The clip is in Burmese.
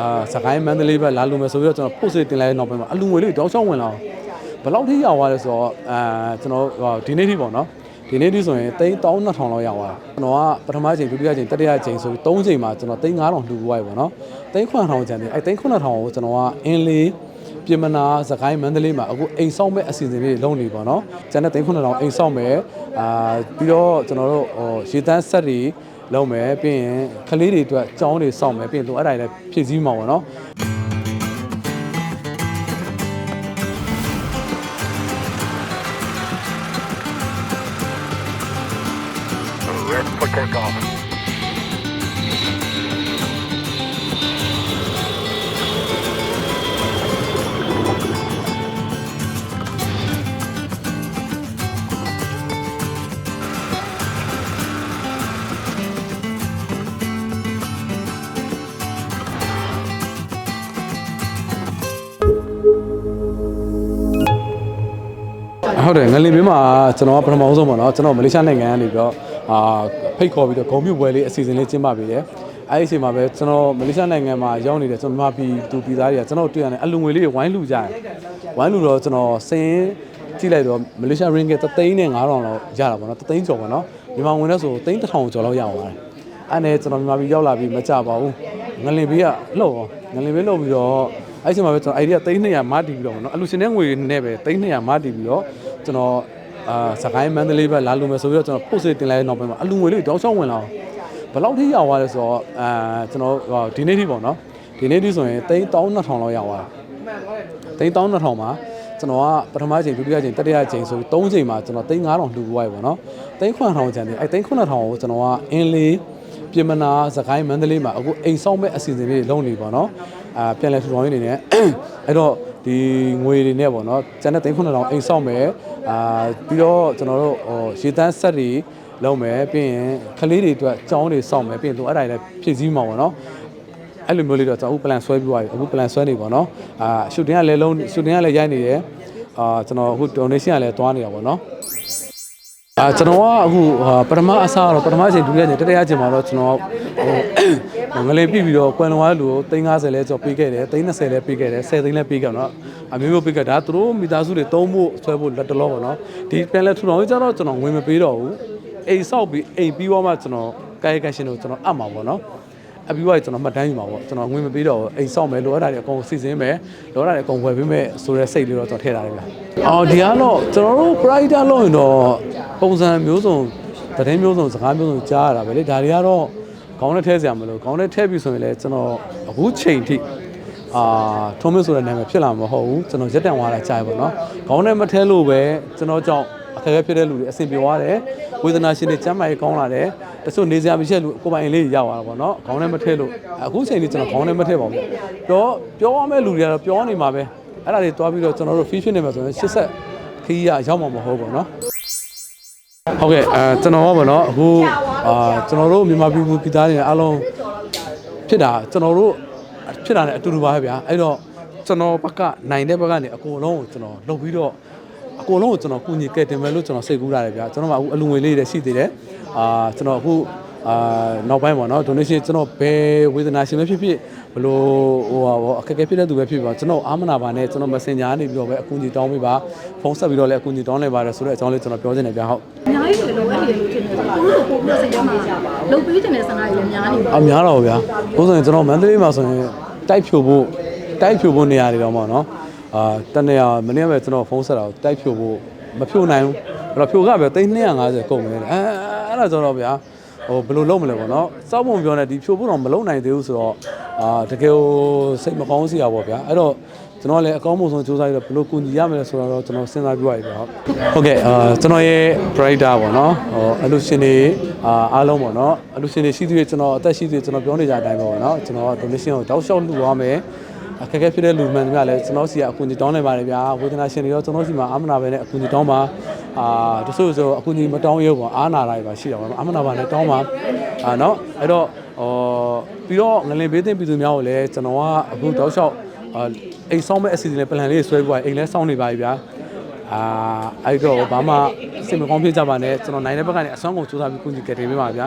အာစကိုင်းမန္တလေးဘက်လာလူမယ်ဆိုပြီးတော့ကျွန်တော် post တင်လိုက်တဲ့နောက်ပိုင်းမှာအလူငွေလေးတောက်ချောင်းဝင်လာအောင်ဘယ်လောက်ထိရောက်သွားလဲဆိုတော့အာကျွန်တော်ဟိုဒီနေ့ထိပေါ့နော်ဒီနေ့ထိဆိုရင်32000လောက်ရောက်သွားကျွန်တော်ကပထမချိန်ဒုတိယချိန်တတိယချိန်ဆိုပြီး3ချိန်မှာကျွန်တော်3000လှူပွားရပေါ့နော်3000ကျန်တယ်အဲ3000ကိုကျွန်တော်ကအင်းလေးပြင်မနာစကိုင်းမန္တလေးမှာအခုအိမ်ဆောက်မဲ့အစီအစဉ်လေးလုပ်နေပေါ့နော်ကျန်တဲ့3000အိမ်ဆောက်မဲ့အာပြီးတော့ကျွန်တော်တို့ဟိုရေတန်းဆက်တွေ လုပ်မယ်ပြီးရင်ကလေးတွေအတွက်ကြောင်းတွေစောင့်မယ်ပြီးရင်လိုအပ်တာတွေလည်းဖြည့်ဆည်းမှာပေါ့နော် Ready for takeoff. ဟုတ်တယ်ငလင်ပင်းမှာကျွန်တော်ကပထမဆုံးပေါ့နော်ကျွန်တော်မလေးရှားနိုင်ငံကနေပြီးတော့အာဖိတ်ခေါ်ပြီးတော့ဂုံမြူပွဲလေးအစီအစဉ်လေးကျင်းပပေးတယ်အဲ့ဒီအချိန်မှာပဲကျွန်တော်မလေးရှားနိုင်ငံမှာရောက်နေတဲ့ကျွန်တော်မြန်မာပြည်သူပြည်သားတွေကကျွန်တော်တွေ့ရတယ်အလူငွေလေးတွေဝိုင်းလူကြတယ်ဝိုင်းလူတော့ကျွန်တော်စင်းကြည့်လိုက်တော့မလေးရှားရင်းက3သိန်းနဲ့9000လောက်ရတာပေါ့နော်3သိန်းကျော်ပေါ့နော်မြန်မာငွေနဲ့ဆို3သိန်း1000ကျော်လောက်ရအောင်ပါတယ်အဲ့နဲ့ကျွန်တော်မြန်မာပြည်ရောက်လာပြီးမကြပါဘူးငလင်ဘေးကလှုပ်ငလင်ဘေးလှုပ်ပြီးတော့ အဲ့ဒီအချိန်မှာပဲကျွန်တော်အိုင်ဒီယာ300မတီးပြီးတော့ပေါ့နော်အလူရှင်တဲ့ငွေနဲ့ပဲ300မတီးပြီးတော့ကျွန်တော်အာစကိုင်းမန္တလေးဘက်လာလူမယ်ဆိုပြီးတော့ကျွန်တော် post တင်လိုက်တဲ့နောက်ပိုင်းမှာအလူငွေလေးတောက်ချောင်းဝင်လာအောင်ဘယ်လောက်ထိရောက်သွားလဲဆိုတော့အာကျွန်တော်ဟိုဒီနေ့ထိပေါ့နော်ဒီနေ့ထိဆိုရင်32000လောက်ရောက်သွားတယ်32000မှာကျွန်တော်ကပထမချိန်ဒုတိယချိန်တတိယချိန်ဆိုပြီး3ချိန်မှာကျွန်တော်3000လှူပွားရပေါ့နော်3000ကျန်တယ်အဲ3000ကိုကျွန်တော်ကအင်းလေးပြင်မနာစကိုင်းမန္တလေးမှာအခုအိမ်ဆောက်မဲ့အစီအစဉ်လေးလုပ်နေပေါ့နော် အာပြန်လဲထူထောင်ရင်းနေနဲ့အဲ့တော့ဒီငွေတွေနဲ့ပေါ့နော်ကျန်တဲ့3000အိမ်ဆောက်မယ်အာပြီးတော့ကျွန်တော်တို့ဟိုရေတန်းဆက်တွေလုပ်မယ်ပြီးရင်ကလေးတွေအတွက်ကြောင်းတွေစောင့်မယ်ပြီးရင်လိုအပ်တာတွေလည်းဖြည့်ဆည်းမှာပေါ့နော်အဲ့လိုမျိုးလေးတော့ကျွန်တော်အခု plan ဆွဲပြီးသွားပြီအခု plan ဆွဲနေပေါ့နော်အာ shooting ကလည်းလုံး shooting ကလည်းရိုက်နေတယ်အာကျွန်တော်အခု donation ကလည်းတွားနေတာပေါ့နော် အာကျွန်တော်ကအခုဟာပထမအစားတော့ပထမအချိန်ဒုတိယအချိန်တတိယအချိန်မှာတော့ကျွန်တော်ဟိုငလေးပြပြီးတော့ကွယ်လွန်သွားလူကို350လဲကျော်ပေးခဲ့တယ်320လဲပေးခဲ့တယ်10သိန်းလဲပေးခဲ့တော့အမျိုးမျိုးပေးခဲ့ဒါသူတို့မိသားစုတွေသုံးဖို့ဆွဲဖို့လက်တလောပေါ့နော်ဒီပြန်လဲထူထောင်ရေးကြတော့ကျွန်တော်ဝင်မပေးတော့ဘူးအိမ်ဆောက်ပြီးအိမ်ပြီးတော့မှကျွန်တော်ကာယကရှင်ကိုကျွန်တော်အပ်မှာပေါ့နော် အပြီးတော့ကျွန်တော်မှတ်တမ်းယူမှာပေါ့ကျွန်တော်ငွေမပေးတော့ဘူးအိမ်ဆောက်မယ်လိုအပ်တာတွေအကုန်စီစဉ်မယ်လိုအပ်တာတွေအကုန်ဝယ်ပေးမယ်ဆိုတဲ့စိတ်လေးတော့ကျွန်တော်ထည့်ထားတယ်ဗျ။အော်ဒီကတော့ကျွန်တော်တို့ pride လို့ရင်တော့ပုံစံမျိုးစုံသတင်းမျိုးစုံစကားမျိုးစုံကြားရတာပဲလေဒါတွေကတော့ခေါင်းနဲ့ထဲစရာမလိုခေါင်းနဲ့ထဲပြီဆိုရင်လည်းကျွန်တော်အခုချိန်ထိအာထုံးမဆိုတဲ့နာမည်ဖြစ်လာမှာမဟုတ်ဘူးကျွန်တော်ရက်တန်သွားတာကြားရပါတော့။ခေါင်းနဲ့မထဲလို့ပဲကျွန်တော်ကြောင့် အခက်အခဲဖြစ်တဲ့လူတွေအဆင်ပြေသွားတယ်ဝေဒနာရှင်တွေကျမ်းမာရေးကောင်းလာတယ်တချို့နေစရာမရှိတဲ့လူကိုယ်ပိုင်လေးရောက်သွားတာပေါ့နော်ခေါင်းနဲ့မထည့်လို့အခုချိန်ကြီးကျွန်တော်ခေါင်းနဲ့မထည့်ပါဘူးပြောပြောရမယ့်လူတွေကတော့ပြောနေမှာပဲအဲ့ဒါတွေတွားပြီးတော့ကျွန်တော်တို့ fish ဖြစ်နေမှာဆိုရင်80ခီးရရောက်မှာမဟုတ်ဘူးနော်ဟုတ်ကဲ့အဲကျွန်တော်ကပေါ့နော်အခုအာကျွန်တော်တို့မြန်မာပြည်သူပြည်သားတွေအားလုံးဖြစ်တာကျွန်တော်တို့ဖြစ်တာနဲ့အတူတူပါပဲဗျာအဲ့တော့ကျွန်တော်ဘက်ကနိုင်တဲ့ဘက်ကနေအကုန်လုံးကိုကျွန်တော်လုပ်ပြီးတော့ အကုန်လုံးကိုကျွန်တော်ကုညီကဲတင်မယ်လို့ကျွန်တော်စိတ်ကူးရတယ်ဗျာကျွန်တော်ကအခုအလူငွေလေးတွေရှိသေးတယ်အာကျွန်တော်အခုအာနောက်ပိုင်းပေါ့နော် donation ကျွန်တော်ဘယ်ဝေဒနာရှင်ပဲဖြစ်ဖြစ်ဘလို့ဟိုဟာပေါ့အခက်အခဲဖြစ်တဲ့သူပဲဖြစ်ဖြစ်ပါကျွန်တော်အာမနာပါနဲ့ကျွန်တော် messenger ကနေပြီးတော့ပဲအကူအညီတောင်းပေးပါဖုန်းဆက်ပြီးတော့လည်းအကူအညီတောင်းလိုက်ပါတယ်ဆိုတဲ့အကြောင်းလေးကျွန်တော်ပြောချင်တယ်ဗျာဟုတ်အများကြီးတွေလိုအပ်နေတယ်လို့ထင်တယ်။ကိုလိုပို့ပြီးစိတ်ထဲမှာလုံပေးခြင်းတဲ့ဆန္ဒတွေလည်းများနေပါအများတော့ဗျာဘိုးဆိုရင်ကျွန်တော်မန္တလေးမှာဆိုရင်တိုက်ဖြိုဖို့တိုက်ဖြိုဖို့နေရာတွေတော့ပေါ့နော် အာတနေရာမနေ့ကပဲကျွန်တော်ဖုန်းဆက်တာကိုတိုက်ဖြိုဖို့မဖြိုနိုင်ဘူးအဲ့တော့ဖြိုကပဲ3250ကုန်တယ်အဲအဲ့ဒါဆိုတော့ဗျာဟိုဘယ်လိုလုပ်မလဲပေါ့နော်စောက်ပုံပြောနေဒီဖြိုဖို့တော့မလုပ်နိုင်သေးဘူးဆိုတော့အာတကယ်ကိုစိတ်မကောင်းစရာပေါ့ဗျာအဲ့တော့ကျွန်တော်လည်းအကောင်းဆုံးစူးစမ်းပြီးတော့ဘယ်လိုကူညီရမလဲဆိုတော့ကျွန်တော်စဉ်းစားပြရပြီဗျာဟုတ်ကဲ့အာကျွန်တော်ရဲ့ brighter ပေါ့နော်ဟိုအလူရှင်တွေအာအားလုံးပေါ့နော်အလူရှင်တွေရှိသေးတယ်ကျွန်တော်အသက်ရှိသေးတယ်ကျွန်တော်ပြောနေကြတဲ့အတိုင်းပဲပေါ့နော်ကျွန်တော်က donation ကိုတောက်လျှောက်လှူသွားမယ် အခက်အခဲဖြစ်တဲ့လူမှန်တွေများလည်းကျွန်တော်စီကအကူအညီတောင်းနိုင်ပါတယ်ဗျာဝေဒနာရှင်တွေရောကျွန်တော်စီမှာအာမနာပဲနဲ့အကူအညီတောင်းပါအာတချို့ဆိုအကူအညီမတောင်းရဲပေါ့အာနာတာတွေပါရှိတာပေါ့အာမနာပါနဲ့တောင်းပါအာနော်အဲ့တော့ဟောပြီးတော့ငလင်ဘေးသိမ့်ပြည်သူများကိုလည်းကျွန်တော်ကအခုတောက်လျှောက်အာအိမ်ဆောင်မဲ့အစီအစဉ်နဲ့ plan လေးဆွဲပြီးအိမ်လဲစောင့်နေပါပြီဗျာအာအဲ့တော့ဘာမှစိတ်မကောင်းဖြစ်ကြပါနဲ့ကျွန်တော်နိုင်တဲ့ဘက်ကနေအစွမ်းကုန်စူးစမ်းပြီးကူညီကြတယ်ပေးပါဗျာ